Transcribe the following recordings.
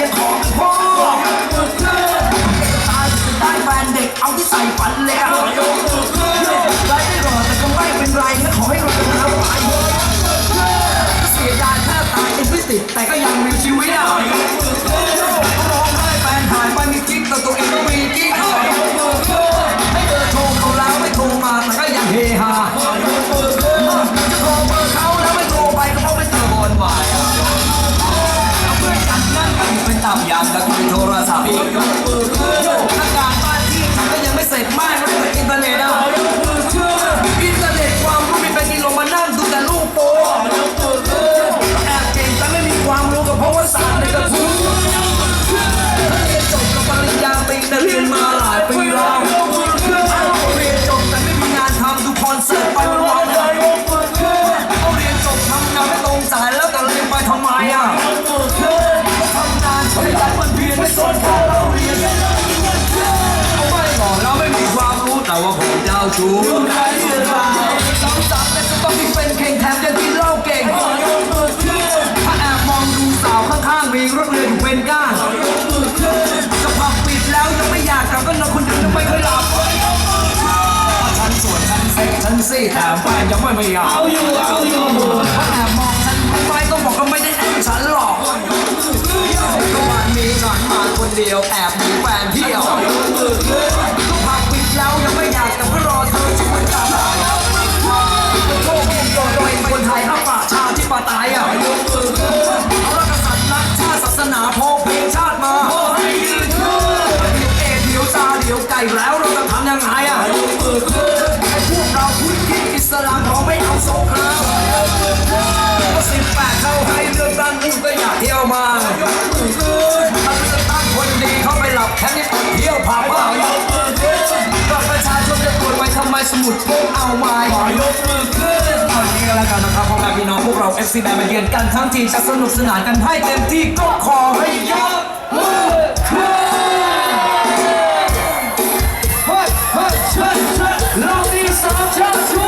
ยังของพ่อตายจะตายแฟนเด็กเอาที่ใส่ฝันแล้วได้ไม่รอแต่ก็ไม่เป็นไรนะขอให้เราเป็นเราไปเสียดายถ้ตายเนพิสิทแต่ก็ยังมีชีวิตอะ ผมเจ้าชู้สองสามแต่จะต้องมีเป็นเข่งแถมยังกินเล้าเก่งถ้าแอบมองดูสาวข้างๆมีรถเรืออยู่เป็นก้านจะผับปิดแล้วยังไม่อยากกลับก็นอนคนเดียวยังไม่เคยหลับฉันสวยฉันเซ็กฉันซี่แต่แฟนยังไม่ไม่อยากเอาอยู่เอาอยู่ถ้าแอบมองฉันทำไมต้องบอกก็ไม่ได้แอบฉันหรอกก็วันนี้ฉันมาคนเดียวแอบ เองพวกเรา FC แบนมาเยือนกันทั้งทีจะสนุกสนานกันให้เต็มที่ก็ขอให้ยกมือขึ้นเฮ้ยเฮ้ยเชิญเชิญเรามีสามชาติ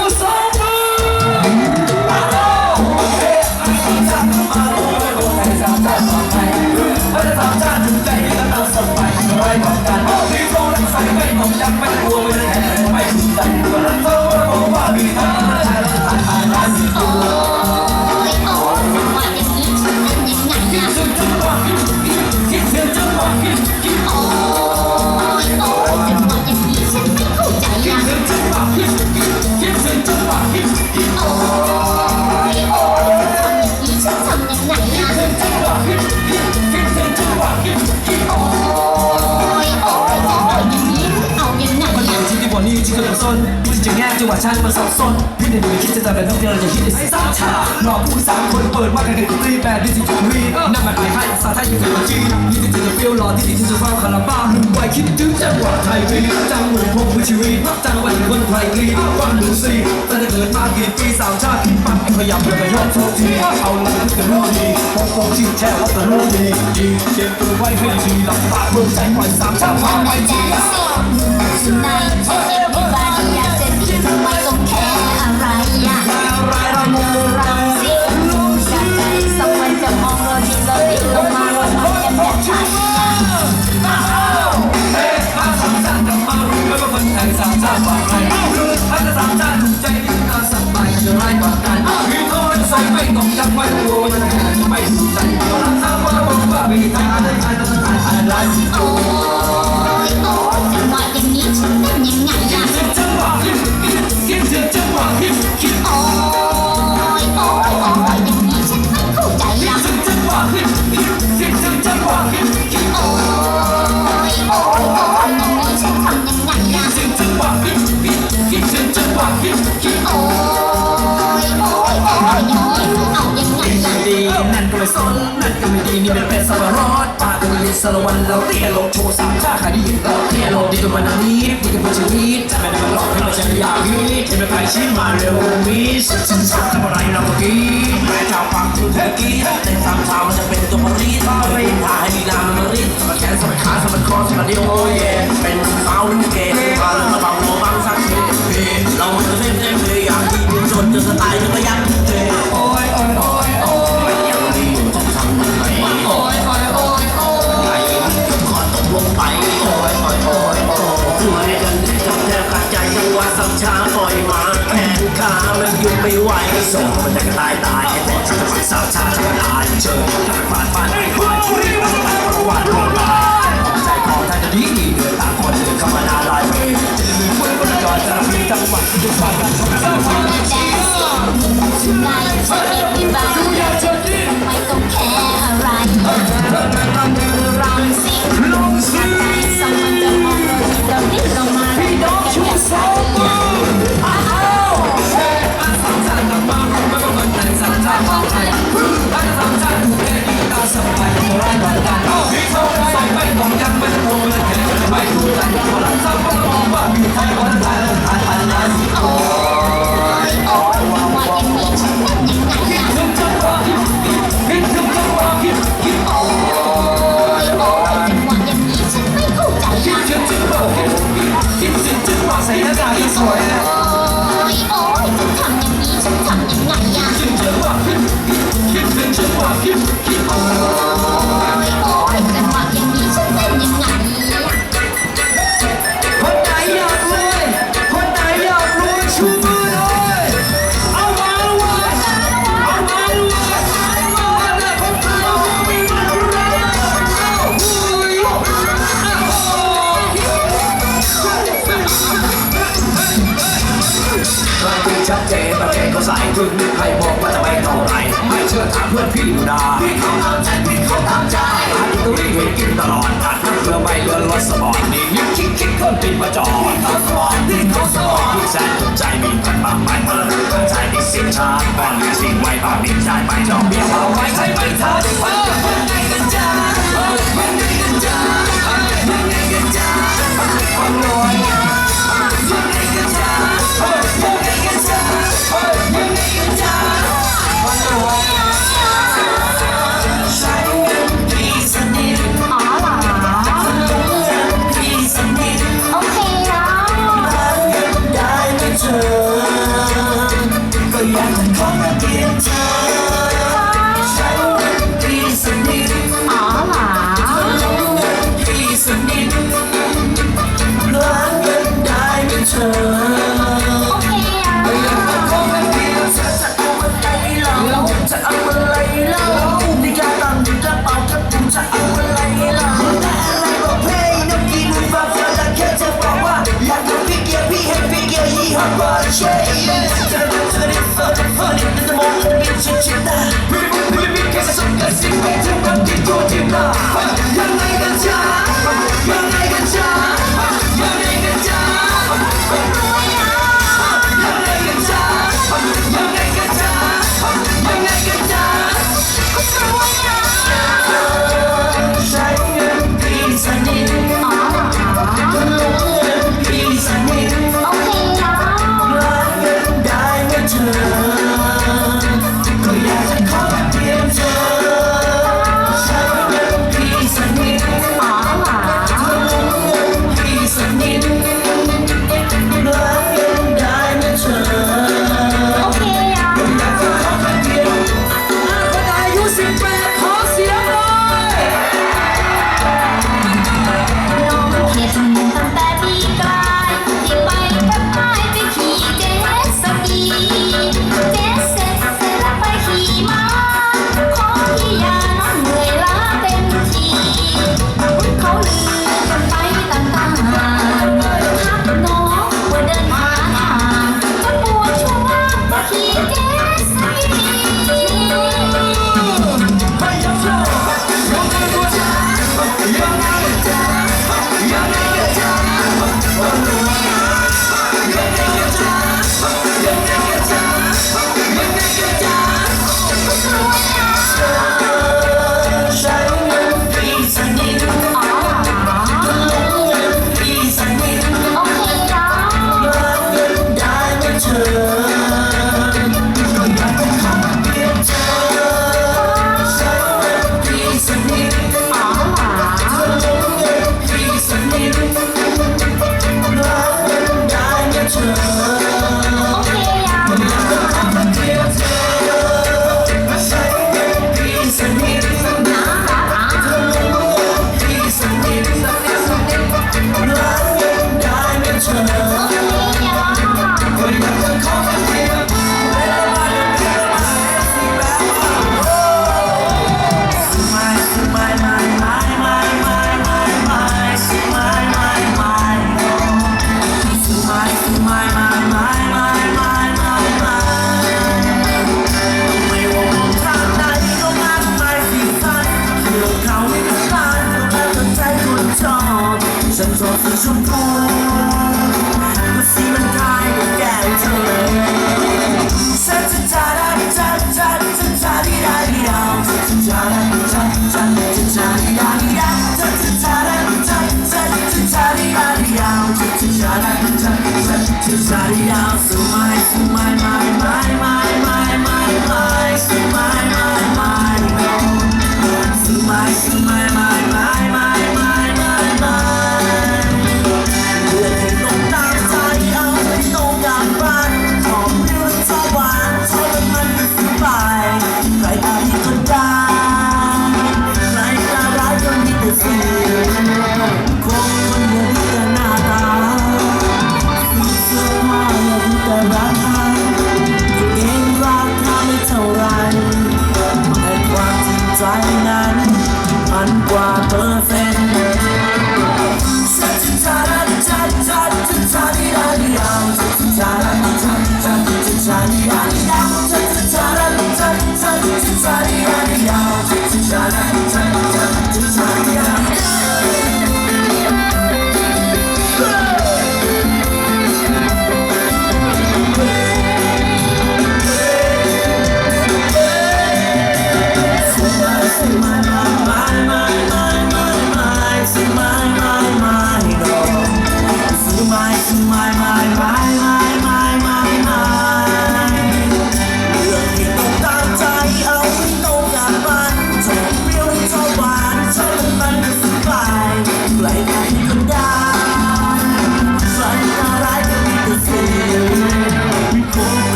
จะแง่จังมันสับสนพี่ในมือคิดจะทำแบบทุกอย่างเราจะคิดไอ้สามชาหลอกผู้สามคนเปิดมากันกันตีแปดดิจิทัลวีนั่นหมายให้ภาษาไทยอยู่ในจีนยี่สิบเจ็ดเฟี้ยวหล่อที่ดีที่สุดฟ้าคาราบ้าหนึ่งไว้คิดถึงจังหวะไทยวีจังหวะพงชีวิตจังหวะคนไทยกรีฟังดูสิตั้งแต่เกิดมากี่ปีสามชาติปั๊บขยับแล้วก็ยกโชว์ทีเอาลยกันรู้ดีพงพงชิงแช่ว่าแต่รู้ดีจีเก็บตัวไว้ให้ดีหลับตาเพิ่มใจปล่อยสามชาติมาไว้ดี Tonight everybody อยากจะดีทำไมต้องแค่อะไรอะเรามือรังสิอยากใจสักวันจะมองเราดีเราดีลงเราทำกันแบบไทยอะเฮ้ถ้าสามชาติกลับมามว่าคนไทยสามชาติว่าใครรู้ถ้าจะสามชาติถูกใจนี่ก็สายจะไร้กว่ากันที่ ไม่ต้องยัง ปาตัวลิสลวันเราเตี้ยลงโชว์สามชาขายดีเราเตี้ยลงดีตัวมันนี้ดีกันเป็นชีวิตจะไม่ได้มาหลอกให้เราใช้ยาพิษจะไม่ไปชี้มาเร็วมีสักสักสักทำอะไรเราก็กินแม่ชาวฟังคือแท้กี้แต่สามชาวมันจะเป็นตัวมารีดไม่พาให้ลีลามันมารีดสมัครแขนสมัครขาสมัครคอสมัครเดียวโอ้ยเป็นสาวนึกเกย์มาแล้วมาบังโลบังสักทีเราจะเส้นเส้นเลยอย่ากที่เป็นจนจะสไตล์จะก็ยักเท ไม่ไหวก็ส่งมันจะกระตายตายแต่ฉันจะฝันสาวชาติฉันอายเชิญถ้าเป็นฟาดฟาดไอ้ควายรีบมาสมัครประวัติโลกลายใจของท่านจะดีดีเดือดตางคนอื่นเข้ามานาลายไปจะมีคนคนจอจะมีจังหวะที่ฟังกันชมกัน Wanna dance tonight so ดูดาพี่เขาตามใจพี่เขาตามใจหาที่ตัวเองเห็นกินตลอดผ่านทั้งเรือไม่เรือรถสปอร์ตนี่ยิ่งคิดคิดเครื่องบินมาจอดเขาสปอร์ตที่เขาสปอร์ตที่แสนใจมีกันมากมายเมื่อรู้ใจที่สิบชาติบ้านมีสิ่งไว้บ้านมีใจไปดอกเบี้ยวเอาไว้ใช้ไม่ทันเออยังไงกันจ้าเออยังไงกันจ้าเออยังไงกันจ้าคนรวยยังไอ๋อเหรอโอเคอะ องมันมีชิดชิดตาวิววิววิวแค่สักก my my my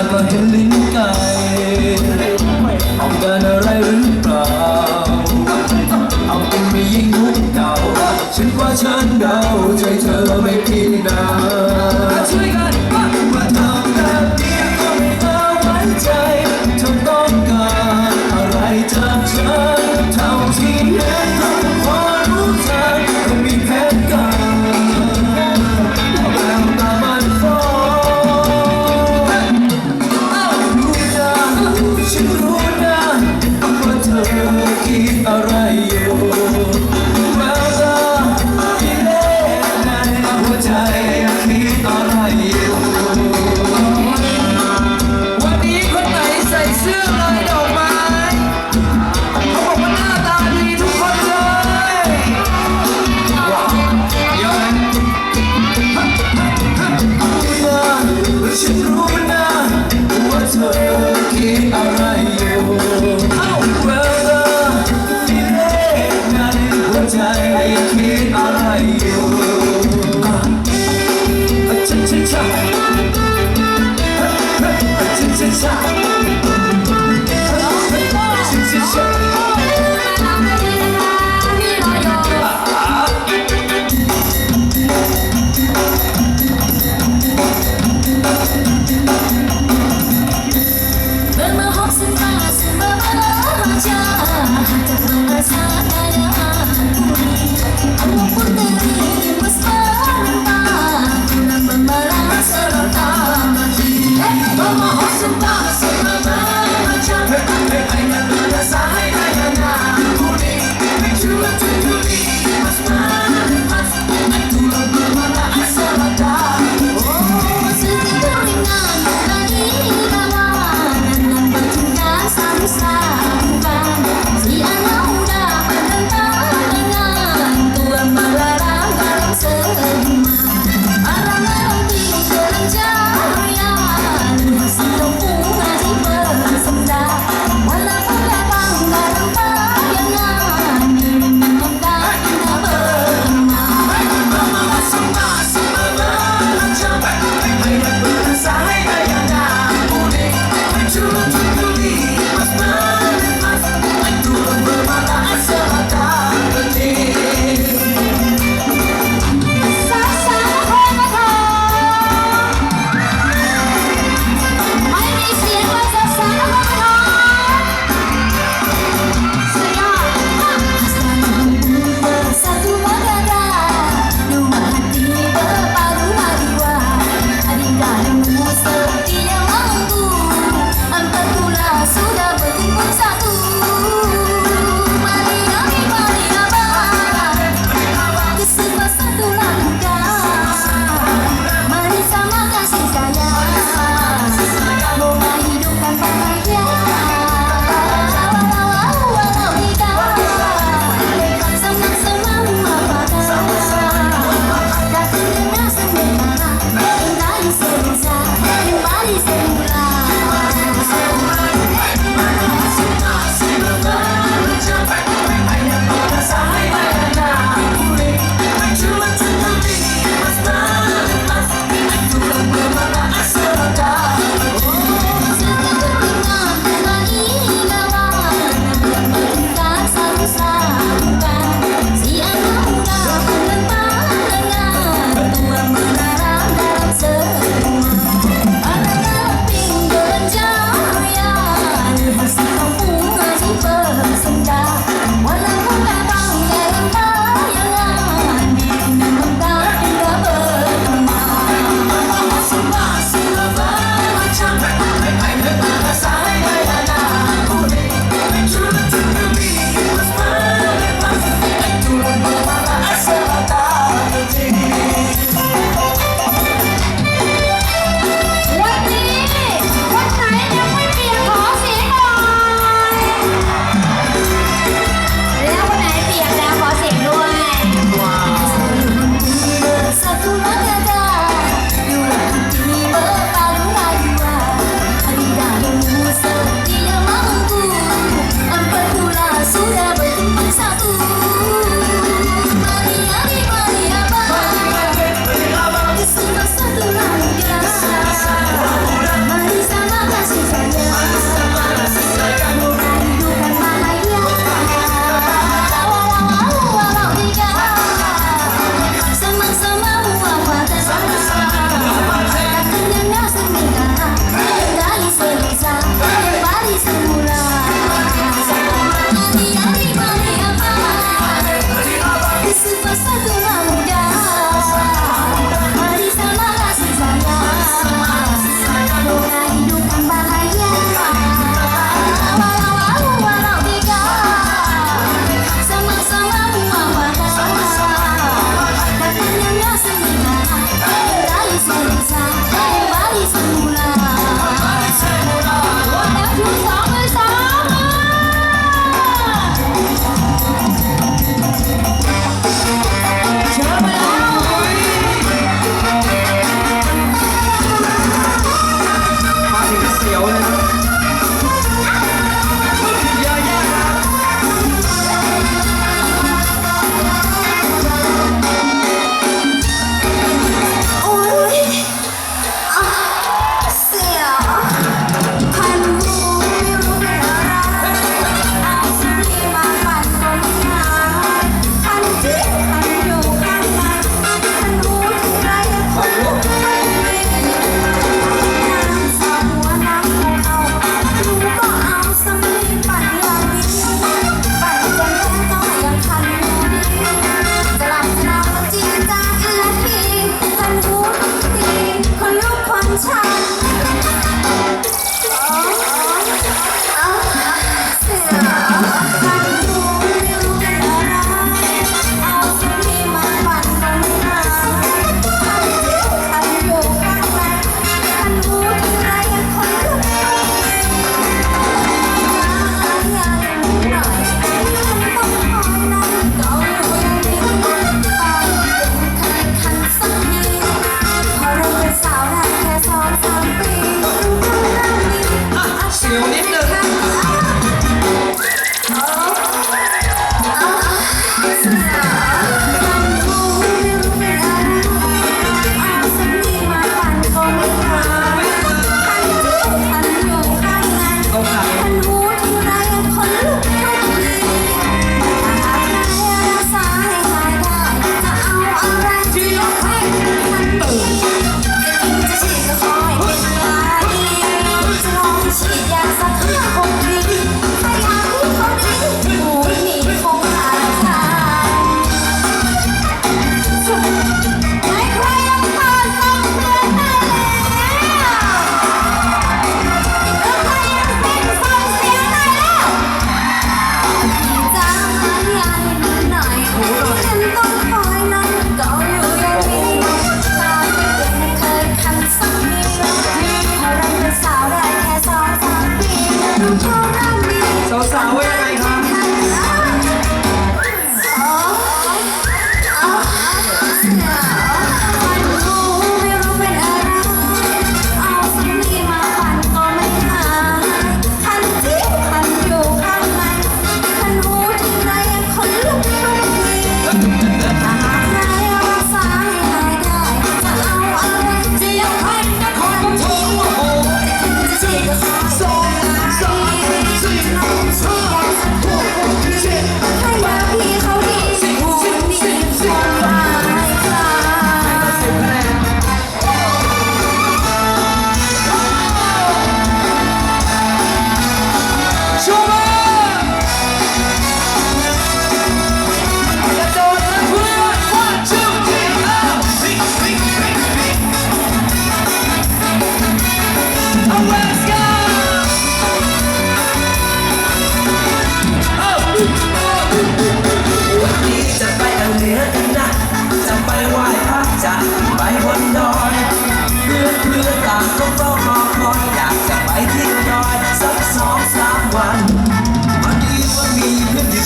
นานๆ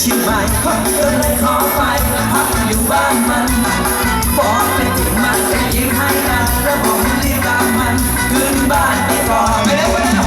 ชียงใหม่ก็เลยขอไปพักอยู่บ้านมันบอกไปถึงมันจะยิงให้นะแล้วผมรีบตามมันขึ้นบ้านไปก่อนไม่ได้ว